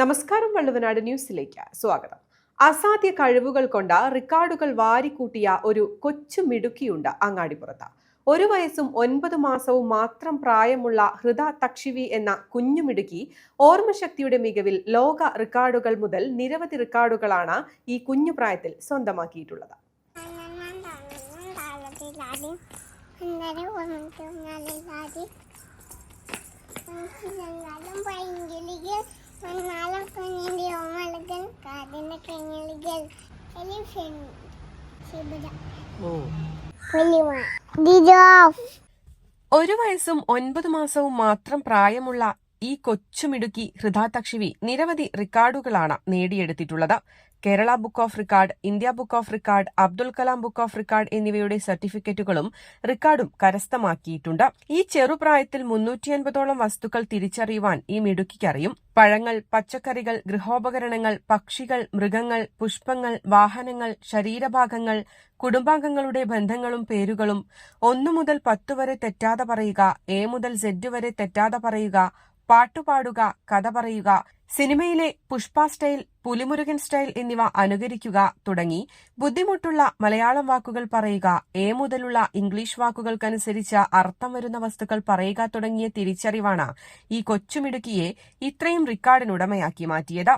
നമസ്കാരം വള്ളുവനാട് ന്യൂസിലേക്ക് സ്വാഗതം. അസാധ്യ കഴിവുകൾ കൊണ്ട് റെക്കോർഡുകൾ വാരിക്കൂട്ടിയ ഒരു കൊച്ചു മിടുക്കിയുണ്ട് അങ്ങാടിപ്പുറത്ത്. ഒരു വയസ്സും ഒൻപത് മാസവും മാത്രം പ്രായമുള്ള ഹൃദ തക്ഷിവി എന്ന കുഞ്ഞുമിടുക്കി ഓർമ്മശക്തിയുടെ മികവിൽ ലോക റെക്കോർഡുകൾ മുതൽ നിരവധി റെക്കോർഡുകളാണ് ഈ കുഞ്ഞു പ്രായത്തിൽ സ്വന്തമാക്കിയിട്ടുള്ളത്. ഭയങ്കര ഡിജോഫ് ഒരു വയസ്സും ഒൻപത് മാസവും മാത്രം പ്രായമുള്ള ഈ കൊച്ചുമിടുക്കി ഹൃദാതക്ഷിവി നിരവധി റെക്കോർഡുകളാണ് നേടിയെടുത്തിട്ടുള്ളത്. Kerala book of record India book of record Abdul Kalam book of record എന്നിവയുടെ സർട്ടിഫിക്കറ്റുകളും റെക്കോർഡും കരസ്ഥമാക്കിയിട്ടുണ്ട്. ഈ ചെറുപ്രായത്തിൽ മുന്നൂറ്റി അൻപതോളം വസ്തുക്കൾ തിരിച്ചറിയുവാൻ ഈ മിടുക്കിക്കറിയും. പഴങ്ങൾ പച്ചക്കറികൾ ഗൃഹോപകരണങ്ങൾ പക്ഷികൾ മൃഗങ്ങൾ പുഷ്പങ്ങൾ വാഹനങ്ങൾ ശരീരഭാഗങ്ങൾ കുടുംബാംഗങ്ങളുടെ ബന്ധങ്ങളും പേരുകളും ഒന്നു മുതൽ പത്ത് വരെ തെറ്റാതെ പറയുക എ മുതൽ സെഡ് വരെ തെറ്റാതെ പറയുക പാട്ടുപാടുക കഥ പറയുക സിനിമയിലെ പുഷ്പ സ്റ്റൈൽ പുലിമുരുകൻ സ്റ്റൈൽ എന്നിവ അനുകരിക്കുക തുടങ്ങി ബുദ്ധിമുട്ടുള്ള മലയാളം വാക്കുകൾ പറയുക എ മുതലുള്ള ഇംഗ്ലീഷ് വാക്കുകൾക്കനുസരിച്ച് അർത്ഥം വരുന്ന വസ്തുക്കൾ പറയുക തുടങ്ങിയ തിരിച്ചറിവാണ് ഈ കൊച്ചുമിടുക്കിയെ ഇത്രയും റെക്കോർഡിനുടമയാക്കി മാറ്റിയത്.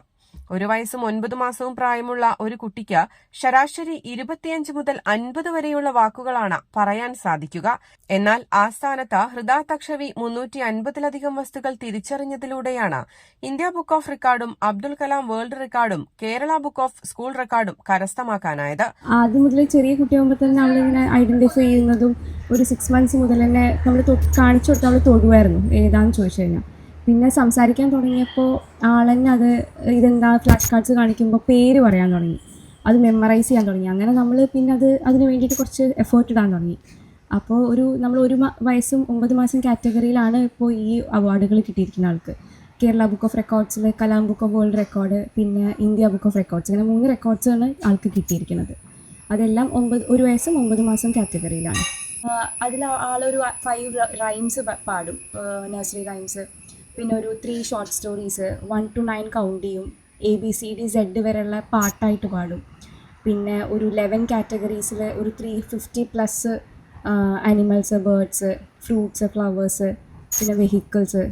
ഒരു വയസ്സും ഒൻപത് മാസവും പ്രായമുള്ള ഒരു കുട്ടിക്ക് ശരാശരി ഇരുപത്തിയഞ്ച് മുതൽ അൻപത് വരെയുള്ള വാക്കുകളാണ് പറയാൻ സാധിക്കുക. എന്നാൽ ആ സ്ഥാനത്ത് ഹൃദാതക്ഷവി മുന്നൂറ്റി അൻപതിലധികം വസ്തുക്കൾ തിരിച്ചറിഞ്ഞതിലൂടെയാണ് ഇന്ത്യ ബുക്ക് ഓഫ് റെക്കോർഡും അബ്ദുൾ കലാം വേൾഡ് റെക്കോർഡും കേരള ബുക്ക് ഓഫ് സ്കൂൾ റെക്കോർഡും കരസ്ഥമാക്കാനായത്. ആദ്യം മുതൽ ചെറിയ കുട്ടിയാകുമ്പോൾ തന്നെ നമ്മളിങ്ങനെ ഐഡന്റിഫൈ ചെയ്യുന്നതും ഒരു സിക്സ് മന്ത്സ് മുതൽ തന്നെ നമ്മൾ കാണിച്ചു കൊടുത്ത് നമ്മൾ തൊടുമായിരുന്നു ഏതാന്ന് ചോദിച്ചു കഴിഞ്ഞാൽ പിന്നെ സംസാരിക്കാൻ തുടങ്ങിയപ്പോൾ ആളെന്നെ അത് ഇതെന്താ ഫ്ലാഷ് കാർഡ്സ് കാണിക്കുമ്പോൾ പേര് പറയാൻ തുടങ്ങി. അത് മെമ്മറൈസ് ചെയ്യാൻ തുടങ്ങി. അങ്ങനെ നമ്മൾ പിന്നെ അത് അതിന് വേണ്ടിയിട്ട് കുറച്ച് എഫേർട്ട് ഇടാൻ തുടങ്ങി. അപ്പോൾ ഒരു നമ്മൾ ഒരു വയസ്സും ഒമ്പത് മാസം കാറ്റഗറിയിലാണ് ഇപ്പോൾ ഈ അവാർഡുകൾ കിട്ടിയിരിക്കുന്ന ആൾക്ക്. Kerala book of റെക്കോർഡ്സിൽ Kalam book of world record പിന്നെ ഇന്ത്യ ബുക്ക് ഓഫ് റെക്കോർഡ്സ് ഇങ്ങനെ മൂന്ന് റെക്കോർഡ്സാണ് ആൾക്ക് കിട്ടിയിരിക്കുന്നത്. അതെല്ലാം ഒമ്പത് ഒരു വയസ്സും ഒമ്പത് മാസം കാറ്റഗറിയിലാണ് അതിൽ ആളൊരു ഫൈവ് റൈംസ് പാടും. നഴ്സറി റൈംസ് പിന്നെ ഒരു three short stories one to nine count ചെയ്യും. A B C D Z വരെയുള്ള പാട്ടായിട്ട് പാടും. പിന്നെ ഒരു ലെവൻ കാറ്റഗറീസിൽ ഒരു three fifty plus animals birds fruits flowers പിന്നെ വെഹിക്കിൾസ്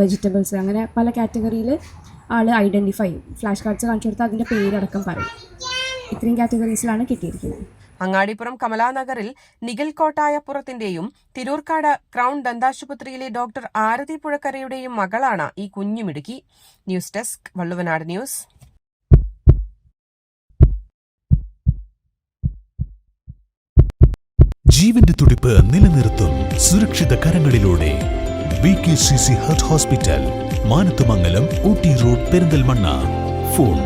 വെജിറ്റബിൾസ് അങ്ങനെ പല കാറ്റഗറിയിൽ ആൾ ഐഡന്റിഫൈ ചെയ്യും. ഫ്ലാഷ് കാർഡ്സ് കാണിച്ചു കൊടുത്താൽ അതിന്റെ പേരടക്കം പറയും. ഇത്രയും കാറ്റഗറീസിലാണ് കിട്ടിയിരിക്കുന്നത്. അങ്ങാടിപ്പുറം കമലാനഗറിൽ നിഖിൽ കോട്ടായപ്പുറത്തിന്റെയും തിരൂർക്കാട് ക്രൗൺ ദന്താശുപത്രിയിലെ ഡോക്ടർ ആരതി പുഴക്കരയുടെയും മകളാണ് ഈ കുഞ്ഞുമിടുക്കി. News desk Valluvanad news. ജീവന്റെ തുടിപ്പ് നിലനിർത്തും സുരക്ഷിത കരങ്ങളിലൂടെ. B K C C heart hospital Manathumangalam Ooty road Perinthalmanna. Phone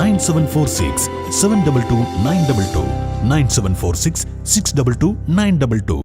nine seven four six seven double two nine double two. Nine seven four six six double two nine double two